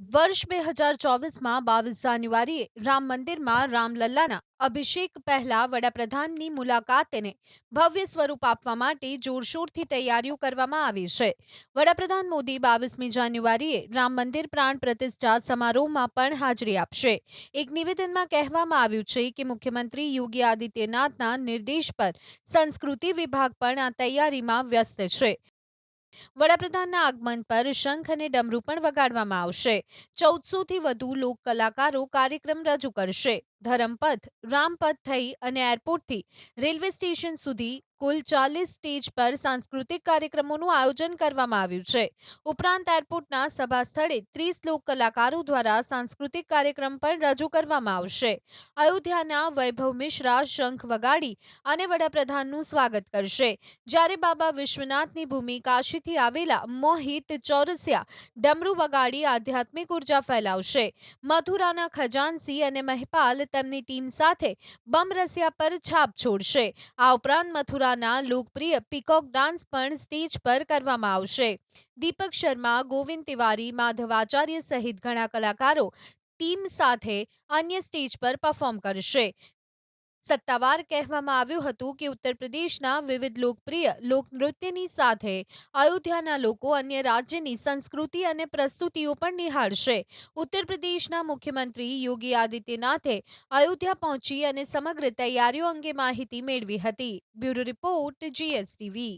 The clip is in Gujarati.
વર્ષ બે હજાર ચોવીસમાં બાવીસ જાન્યુઆરીએ રામ મંદિરમાં રામલલ્લાના અભિષેક પહેલા વડાપ્રધાનની મુલાકાતને ભવ્ય સ્વરૂપ આપવા માટે જોરશોરથી તૈયારીઓ કરવામાં આવી છે. વડાપ્રધાન મોદી બાવીસમી જાન્યુઆરીએ રામ મંદિર પ્રાણ પ્રતિષ્ઠા સમારોહમાં પણ હાજરી આપશે. એક નિવેદનમાં કહેવામાં આવ્યું છે કે મુખ્યમંત્રી યોગી આદિત્યનાથના નિર્દેશ પર સંસ્કૃતિ વિભાગ પણ આ તૈયારીમાં વ્યસ્ત છે. વડાપ્રધાનના આગમન પર શંખ અને ડમરૂ પણ વગાડવામાં આવશે. ચૌદસોથી વધુ લોક કલાકારો કાર્યક્રમ રજૂ કરશે. ધરમપથ રામપથ થઈ અને એરપોર્ટથી રેલવે સ્ટેશન સુધી કુલ ચાલીસ સ્ટેજ પર સાંસ્કૃતિક કાર્યક્રમોનું આયોજન કરવામાં આવ્યું છે. ઉપરાંત એરપોર્ટના સભા સ્થળે ત્રીસ લોક કલાકારો દ્વારા સાંસ્કૃતિક કાર્યક્રમ પણ રજૂ કરવામાં આવશે. અયોધ્યાના વૈભવ મિશ્રા, શંખ વગાડી અને વડાપ્રધાનનું સ્વાગત કરશે. જ્યારે બાબા વિશ્વનાથની ભૂમિ કાશીથી આવેલા મોહિત ચોરસિયા ડમરૂ વગાડી આધ્યાત્મિક ઊર્જા ફેલાવશે. મથુરાના ખજાનસી અને મહિપાલ તેમની ટીમ સાથે બમરસિયા પર છાપ છોડશે. આ ઉપરાંત મથુરાના લોકપ્રિય પીકોક ડાન્સ પણ સ્ટેજ પર કરવામાં આવશે. દીપક શર્મા, ગોવિંદ તિવારી, માધવ આચાર્ય સહિત ઘણા કલાકારો ટીમ સાથે અન્ય સ્ટેજ પર પરફોર્મ કરશે. સત્તાવાર કહેવામાં આવ્યું હતું કે ઉત્તર પ્રદેશના વિવિધ લોકપ્રિય લોકનૃત્યની સાથે અયોધ્યાના લોકો અન્ય રાજ્યની સંસ્કૃતિ અને પ્રસ્તુતિઓ પણ નિહાળશે. ઉત્તર પ્રદેશના મુખ્યમંત્રી યોગી આદિત્યનાથે અયોધ્યા પહોંચી અને સમગ્ર તૈયારીઓ અંગે માહિતી મેળવી હતી. Bureau report GSTV.